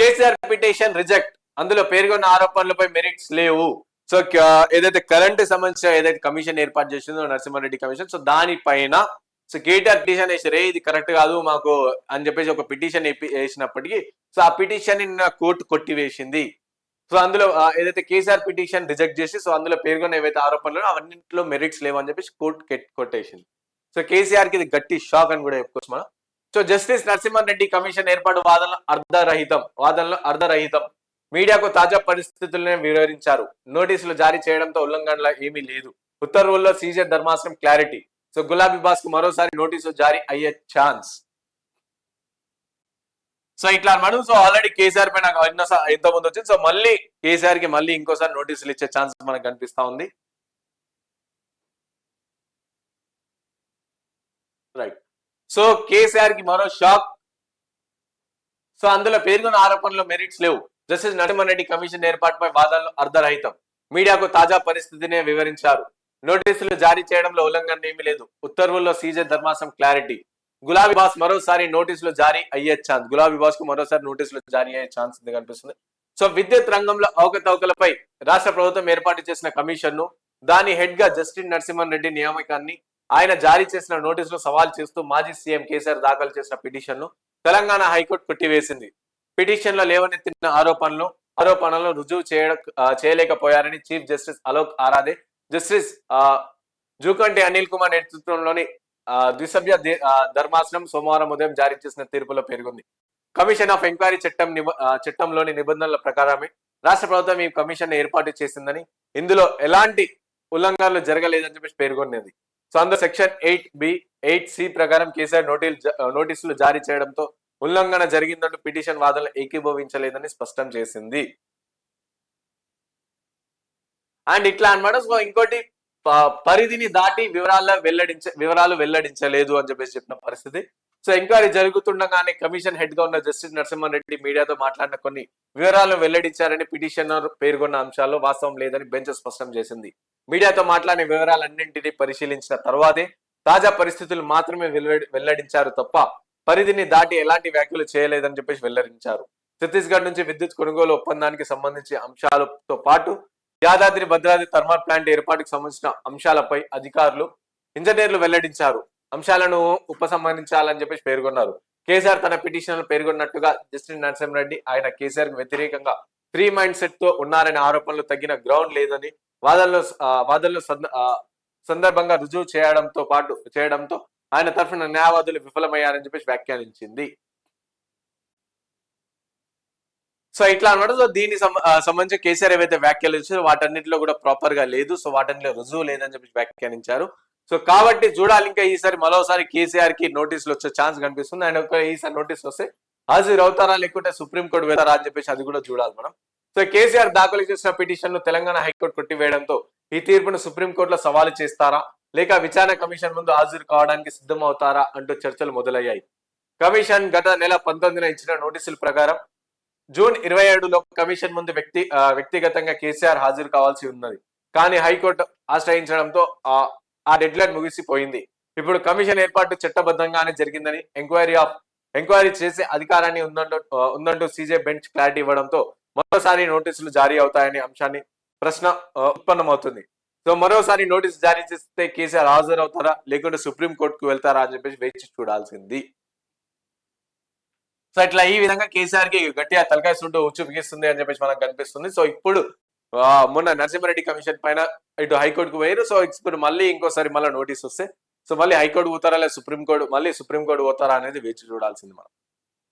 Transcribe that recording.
KCR petition reject. అందులో పేర్కొన్న ఆరోపణలపై మెరిట్స్ లేవు. సో ఏదైతే కరెంట్ సంబంధించిన ఏదైతే కమిషన్ ఏర్పాటు చేసిందో నరసింహారెడ్డి కమిషన్ సో దానిపైన సో కేటీఆర్ పిటిషన్ వేసి రే ఇది కరెక్ట్ కాదు మాకు అని చెప్పేసి ఒక పిటిషన్ వేసినప్పటికీ సో ఆ పిటిషన్ కోర్టు కొట్టివేసింది. సో అందులో ఏదైతే కేసీఆర్ పిటిషన్ రిజెక్ట్ చేసి సో అందులో పేర్కొన్న ఏవైతే ఆరోపణలు అవన్నింటిలో మెరిట్స్ లేవు అని చెప్పేసి కోర్టు కొట్టేసింది. సో కేసీఆర్కి ఇది గట్టి షాక్ అని కూడా చెప్పుకోవచ్చు మనం. So justice Narasimhan Reddy commission ఏర్పాటు వాదనలు అర్ధరహితం వాదనలు అర్ధరహితం. మీడియాకు తాజా పరిస్థితులను వివరించారు. నోటీసులు జారీ చేయడంతో ఉల్లంఘనల ఏమీ లేదు. ఉత్తర్వుల్లో సీజర్ ధర్మాసనం క్లారిటీ. సో గులాబీ బాస్కు మరోసారి నోటీసు జారీ అయ్యే ఛాన్స్. సో ఇట్లా అనమాట సో ఆల్రెడీ కేసీఆర్ పైన ఎన్నోసారి ఎంతో ముందు వచ్చింది. సో మళ్ళీ కేసీఆర్కి మళ్ళీ ఇంకోసారి నోటీసులు ఇచ్చే ఛాన్స్ మనకు కనిపిస్తా ఉంది. రైట్ సో కేసీఆర్కి మరో షాక్. సో అందులో పేర్కొన్న ఆరోపణలు మెరిట్స్ లేవు. జస్టిస్ నరసింహన్ రెడ్డి కమిషన్ ఏర్పాటుపై వాదనలు అర్ధరహితం. మీడియాకు తాజా పరిస్థితినే వివరించారు. నోటీసులు జారీ చేయడంలో ఉల్లంఘన ఏమీ లేదు. ఉత్తర్వుల్లో సీజే ధర్మాసం క్లారిటీ. గులాబీ బాస్ మరోసారి నోటీసులు జారీ అయ్యే ఛాన్స్. గులాబీ బాస్కు మరోసారి నోటీసులు జారీ అయ్యే ఛాన్స్ ఉంది కనిపిస్తుంది. సో విద్యుత్ రంగంలో అవకతవకలపై రాష్ట్ర ప్రభుత్వం ఏర్పాటు చేసిన కమిషన్ను దాని హెడ్గా జస్టిన్ నరసింహన్ రెడ్డి నియామకాన్ని ఆయన జారీ చేసిన నోటీసులు సవాల్ చేస్తూ మాజీ సీఎం కేసీఆర్ దాఖలు చేసిన పిటిషన్ను తెలంగాణ హైకోర్టు కొట్టివేసింది. పిటిషన్లో లేవనెత్తిన ఆరోపణలు ఆరోపణలను రుజువు చేయ చేయలేకపోయారని chief justice Alok Aradhe justice Jukanti Anil Kumar నేతృత్వంలోని ద్విసభ్య ధర్మాసనం సోమవారం ఉదయం జారీ చేసిన తీర్పులో పేర్కొంది. కమిషన్ ఆఫ్ ఎంక్వైరీ చట్టం చట్టంలోని నిబంధనల ప్రకారమే రాష్ట్ర ప్రభుత్వం ఈ కమిషన్ ఏర్పాటు చేసిందని ఇందులో ఎలాంటి ఉల్లంఘనలు జరగలేదని చెప్పేసి పేర్కొన్నది. సో అందులో section eight B eight C ప్రకారం కేసీఆర్ నోటీల్ నోటీసులు జారీ చేయడంతో ఉల్లంఘన జరిగిందంటూ పిటిషన్ వాదనలు ఏకీభవించలేదని స్పష్టం చేసింది. అండ్ ఇట్లా అనమాట సో ఇంకోటి పరిధిని దాటి వివరాల వెల్లడించ వివరాలు వెల్లడించలేదు అని చెప్పేసి చెప్పిన పరిస్థితి. సో ఎంక్వైరీ జరుగుతుండగానే కమిషన్ హెడ్గా ఉన్న జస్టిస్ నరసింహన్ రెడ్డి మీడియాతో మాట్లాడిన కొన్ని వివరాలను వెల్లడించారని పిటిషనర్ పేర్కొన్న అంశాల్లో వాస్తవం లేదని బెంచ్ స్పష్టం చేసింది. మీడియాతో మాట్లాడిన వివరాలన్నింటినీ పరిశీలించిన తర్వాతే తాజా పరిస్థితులు మాత్రమే వెల్లడించారు తప్ప పరిధిని దాటి ఎలాంటి వ్యాఖ్యలు చేయలేదని చెప్పేసి వెల్లడించారు. ఛత్తీస్గఢ్ నుంచి విద్యుత్ కొనుగోలు ఒప్పందానికి సంబంధించి అంశాలతో పాటు యాదాద్రి భద్రాద్రి థర్మల్ ప్లాంట్ ఏర్పాటుకు సంబంధించిన అంశాలపై అధికారులు ఇంజనీర్లు వెల్లడించారు. అంశాలను ఉపసంహరించాలని చెప్పేసి పేర్కొన్నారు. కేసీఆర్ తన పిటిషన్ పేర్కొన్నట్టుగా జస్టిన్ నరసింహారెడ్డి ఆయన కేసీఆర్కు వ్యతిరేకంగా ఫ్రీ మైండ్ సెట్తో ఉన్నారనే ఆరోపణలు తగిన గ్రౌండ్ లేదని వాదనలో వాదనలు సందర్భంగా రుజువు చేయడంతో పాటు చేయడంతో ఆయన తరఫున న్యాయవాదులు విఫలమయ్యారని చెప్పేసి వ్యాఖ్యానించింది. సో ఇట్లా అనమాట సో దీనికి సంబంధించి కేసీఆర్ ఏవైతే వ్యాఖ్యలు ఇచ్చారో వాటన్నిటిలో కూడా ప్రాపర్గా లేదు. సో వాటన్నిటిలో రుజువు లేదని చెప్పి వ్యాఖ్యానించారు. సో కాబట్టి చూడాలి ఇంకా ఈసారి మరోసారి కేసీఆర్కి నోటీసులు వచ్చే ఛాన్స్ కనిపిస్తుంది. అండ్ ఒక ఈసారి నోటీస్ వస్తే హాజరు అవుతారా లేకుంటే సుప్రీంకోర్టు వెళ్తారా అని చెప్పేసి అది కూడా చూడాలి మనం. సో కేసీఆర్ దాఖలు చేసిన పిటిషన్ను తెలంగాణ హైకోర్టు కొట్టివేయడంతో ఈ తీర్పును సుప్రీంకోర్టులో సవాలు చేస్తారా? లేక విచారణ కమిషన్ ముందు హాజరు కావడానికి సిద్ధం అవుతారా అంటూ చర్చలు మొదలయ్యాయి. కమిషన్ గత నెల పంతొమ్మిదిన ఇచ్చిన నోటీసుల ప్రకారం జూన్ ఇరవై ఏడులో కమిషన్ ముందు వ్యక్తి వ్యక్తిగతంగా కేసీఆర్ హాజరు కావాల్సి ఉన్నది. కానీ హైకోర్టు ఆశ్రయించడంతో ఆ డెడ్ లైన్ ముగిసిపోయింది. ఇప్పుడు కమిషన్ ఏర్పాటు చట్టబద్ధంగానే జరిగిందని ఎంక్వైరీ ఆఫ్ ఎంక్వైరీ చేసే అధికారాన్ని ఉందంటూ ఉందంటూ సీజే బెంచ్ క్లారిటీ ఇవ్వడంతో మరోసారి నోటీసులు జారీ అవుతాయనే అంశాన్ని ప్రశ్న ఉత్పన్నమవుతుంది. సో మరోసారి నోటీస్ జారీ చేస్తే కేసీఆర్ హాజరు అవుతారా లేకుంటే సుప్రీంకోర్టుకు వెళ్తారా అని చెప్పేసి వేచి చూడాల్సింది. సో ఇట్లా ఈ విధంగా కేసీఆర్కి గట్టిగా తలకాయ చుట్టూ ఉచ్చు బిగిస్తుంది అని చెప్పేసి మనకు కనిపిస్తుంది. సో ఇప్పుడు మొన్న నరసింహారెడ్డి కమిషన్ పైన ఇటు హైకోర్టుకు పోయారు సో ఇప్పుడు మళ్ళీ ఇంకోసారి మళ్ళీ నోటీస్ వస్తే సో మళ్ళీ హైకోర్టు పోతారా లేదా సుప్రీం కోర్టు మళ్ళీ సుప్రీం కోర్టు పోతారా అనేది వేచి చూడాల్సింది మనం.